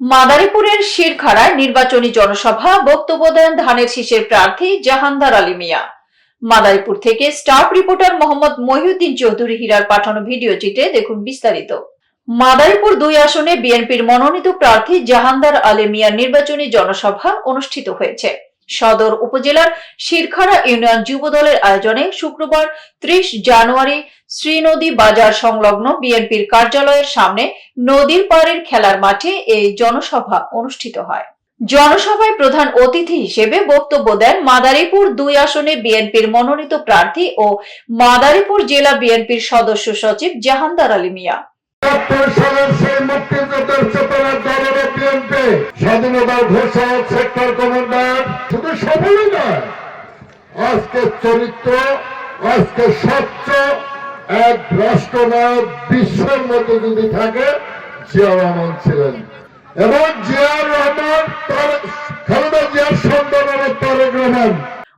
মাদারীপুরের শিরখাড়ায় নির্বাচনী জনসভা, বক্তব্য দেন ধানের শীষের প্রার্থী জাহানদার আলী মিয়া। মাদারীপুর থেকে স্টাফ রিপোর্টার মোহাম্মদ মহিউদ্দিন চৌধুরী হীরার পাঠানো ভিডিও চিত্রে দেখুন বিস্তারিত। মাদারীপুর দুই আসনে বিএনপির মনোনীত প্রার্থী জাহানদার আলী মিয়ার নির্বাচনী জনসভা অনুষ্ঠিত হয়েছে। সদর উপজেলার শিরখাড়া ইউনিয়ন যুব দলের আয়োজনে শুক্রবার ত্রিশ জানুয়ারি শ্রীনদী বাজার সংলগ্ন বিএনপির কার্যালয়ের সামনে নদীর পাড়ের খেলার মাঠে এই জনসভা অনুষ্ঠিত হয়। জনসভায় প্রধান অতিথি হিসেবে বক্তব্য দেন মাদারীপুর দুই আসনে বিএনপির মনোনীত প্রার্থী ও মাদারীপুর জেলা বিএনপির সদস্য সচিব জাহানদার আলী মিয়া। স্বাধীনতার ঘোষক সেক্টর কমান্ডার শুধু সফলই নয় আজকে চরিত্র, আজকে স্বচ্ছ এক রাষ্ট্রনায়ক বিশ্বের মধ্যে যদি থাকে, জিয়া রহমান ছিলেন। এবং জিয়া রহমান তার, খালেদা জিয়ার সন্তান তারেক রহমান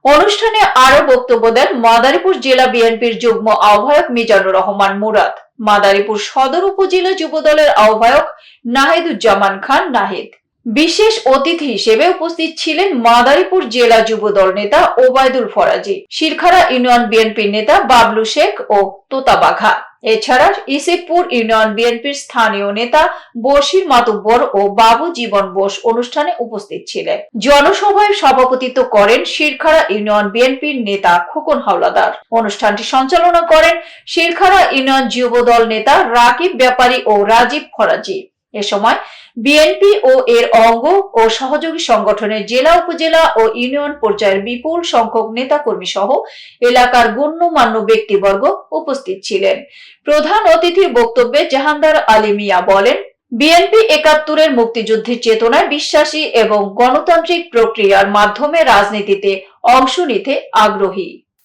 অনুষ্ঠানে আরও বক্তব্য দেন মাদারীপুর জেলা বিএনপির যুগ্ম আহ্বায়ক মিজানুর রহমান মুরাদ। মাদারীপুর সদর উপজেলা যুবদলের আহ্বায়ক নাহিদুজ্জামান খান নাহিদ। বিশেষ অতিথি হিসেবে উপস্থিত ছিলেন মাদারীপুর জেলা যুব দল নেতা ওবায়দুল ফরাজি শিরখারা ইউনিয়ন বিএনপির নেতা বাবলু শেখ ও তোতাবাঘা এছাড়া ইসিপুর ইউনিয়ন বিএনপির স্থানীয় নেতা বশির মাতুব্বর ও বাবু জীবন বোস অনুষ্ঠানে উপস্থিত ছিলেন। জনসভায় সভাপতিত্ব করেন শিরখাড়া ইউনিয়ন বিএনপির নেতা খোকন হাওলাদার। অনুষ্ঠানটি সঞ্চালনা করেন শিরখাড়া ইউনিয়ন যুবদল নেতা রাকিব ব্যাপারী ও রাজীব ফরাজি। এ সময় বিএনপি ও এর অঙ্গ ও সহযোগী সংগঠনের জেলা, উপজেলা ও ইউনিয়ন পর্যায়ের বিপুল সংখ্যক নেতাকর্মী সহ এলাকার গণ্যমান্য ব্যক্তিবর্গ উপস্থিত ছিলেন। প্রধান অতিথির বক্তব্যে জাহানদার আলী মিয়া বলেন, বিএনপি একাত্তরের মুক্তিযুদ্ধের চেতনায় বিশ্বাসী এবং গণতান্ত্রিক প্রক্রিয়ার মাধ্যমে রাজনীতিতে অংশ নিতে আগ্রহী।